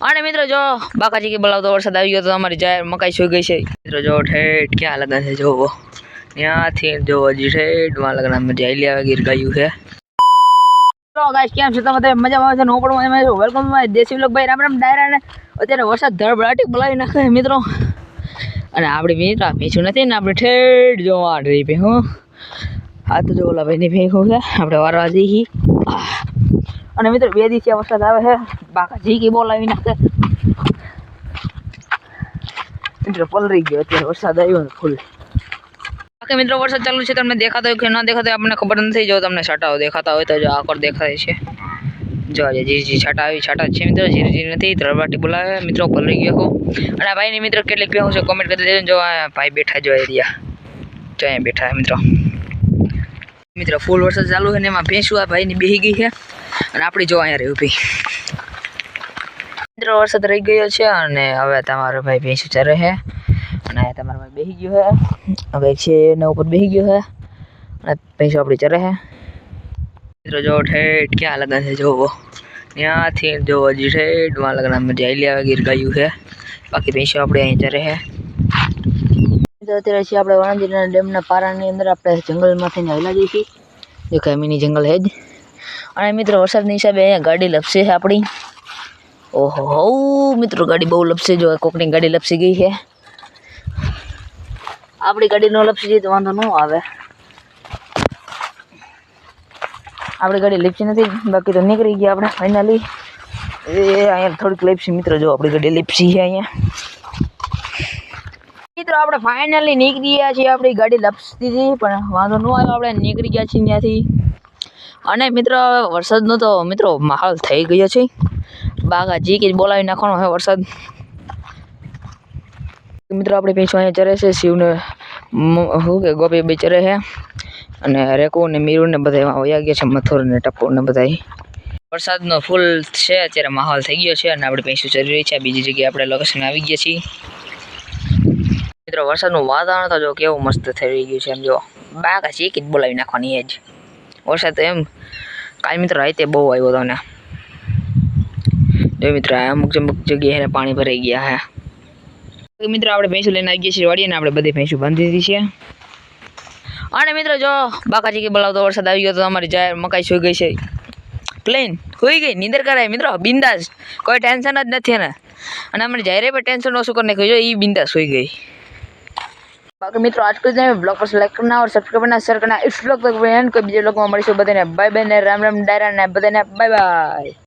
અને મિત્રો જો બાકાજી કે બોલાવતો વરસાદ આવી ગયો તો અમારી જાહેર મકાઈ સુઈ ગઈ છે. મિત્રો જો ઠેઠ ક્યાં લગન છે જોવો. ત્યાંથી જો હજી ઠેઠમાં લગન જાયલી આવે ગીર ગયું છે. ગાઈસ, કેમ છો? તમે મજામાં છે. છો વેલકમ દેશી વ્લોગ ભાઈ, રામ રામ, ડાયરા ને અત્યારે વરસાદ ધડબડાટી બોલાવી નાખે મિત્રો. અને આપણે મિત્ર પીછું નથી ને આપણે ઠેઠ જોવા રહી પે હું આ તો જો ઓલા છે. આપણે વારવા જઈએ. અને મિત્રો, બે દિવસે વરસાદ આવે છે. બાકા ઝીકી બોલાવી નાખે. મિત્રો પલરી ગયો અત્યારે વરસાદ આવ્યો ને ફૂલ. બાકી મિત્રો, વરસાદ ચાલુ છે, તમને દેખાતો હોય કે ન દેખાતો હોય, આપણને ખબર નથી. જો તમને છાંટાઓ દેખાતા હોય તો જો આકર દેખાય છે. જો આજે જી જી છાંટા આવી, છાંટા છે મિત્રો. જીરજી જીરી નથી ત્રણવાટી બોલાવે. મિત્રો પલરી ગયો અને ભાઈની મિત્રો કેટલીક ભેગું છે કોમેન્ટ કરી દેજો. જો ભાઈ બેઠા જો એરિયા. જો અહીંયા બેઠા મિત્રો. મિત્રો, ફૂલ વરસાદ ચાલુ છે ને એમાં ભેંસું આ ભાઈની બેહી ગઈ છે. અને આપણી જો અહીંયા રહી ઊભી. મિત્રો વરસાદ રહી ગયો છે અને હવે તમારો ભાઈ ભેંસું ચરે છે. અને તમારો ભાઈ બેસી ગયો છે. હવે છે એના ઉપર બેસી ગયો છે. અને ભેંસો આપણી ચરે છે. મિત્રો જો ઠેઠ ક્યાં લગન છે જોવો. ત્યાંથી જો હજી ઠેઠમાં લગ્નમાં જાયલી આવે ગીર ગયું છે. બાકી ભેંસો આપણે અહીં ચરે છે. અત્યારે છીએ આપણે વાણંદીના ડેમના પારાની અંદર. આપણે જંગલમાંથી હાલ્યા જઈએ છીએ જે કાંઈ મિની જંગલ છે જ. અને મિત્રો, વરસાદની હિસાબે અહીંયા ગાડી લપસી છે આપણી. ઓહો, હો, મિત્રો, ગાડી બહુ લપસી જો કોકની ગાડી લપસી ગઈ છે. આપણી ગાડી ન લપસી જાય તો વાંધો ન આવે. આપણી ગાડી લીપસી નથી, બાકી તો નીકળી ગયા આપણે ફાઇનલી એ, અહીંયા થોડીક લીપસી, મિત્રો, જો આપણી ગાડી લીપસી છે અહીંયા. મિત્રો, આપણે ફાઇનલી નીકળી ગયા છીએ. આપણી ગાડી લપસતી હતી, પણ વાંધો ન આવ્યો. આપણે નીકળી ગયા છીએ ત્યાંથી. અને મિત્રો, વરસાદનો તો મિત્રો માહોલ થઈ ગયો છે. બાગા જી કે બોલાવી નાખવાનો હવે વરસાદ. મિત્રો, આપણે પીછું અહીંયા ચરે છે, શિવને શું કે, ગોપી બે ચરે છે. અને રેકુ ને મીરુ ને બધા એમાં વયા ગયા છે, મથુર ને ટપ્પુ ને બધા વરસાદનો ફૂલ છે, અત્યારે માહોલ થઈ ગયો છે અને આપણે પૈસું ચરી રહી છે. બીજી જગ્યાએ આપણે લોકેશન આવી ગયા છીએ. મિત્રો, વરસાદનું વાતાવરણ તો જો કેવું મસ્ત થઈ ગયું છે, એમ જો. બાગા છે કે બોલાવી નાખવાની એ જ. વરસાદ તો એમ. કાલ મિત્રો રાતે બહુ આવ્યો હતો ને. જો મિત્રો અમુક અમુક જગ્યાએ પાણી ભરાઈ ગયા હે. મિત્રો આપણે ભેંસું લઈને આવી ગયા છીએ વાડીએ ને આપણે બધી ભેંસું બાંધી દીધી છે. અને મિત્રો જો બાકાજી કે બોલાવતો વરસાદ આવી ગયો તો અમારી જાહેર મકાઈ સુઈ ગઈ છે. પ્લેન સુઈ ગઈ, નીંદર કરાય. મિત્રો, બિંદાસ. કોઈ ટેન્શન જ નથી એને. અને અમારી જાહેરે પણ ટેન્શન ઓછું કરી નાખ્યું જો એ બિંદાસ સુઈ ગઈ. બાકી મિત્રો, આજ કરી તમે બ્લોગ પર લાઈક કરના ઓર સબસ્ક્રાઈબ કરના શેર કરના ઇસ બ્લોગ તક બીજા બ્લોગમાં મળીશું. બધાને બાય બાય ને રામ રામ ડાયરા ને બધાને બાય બાય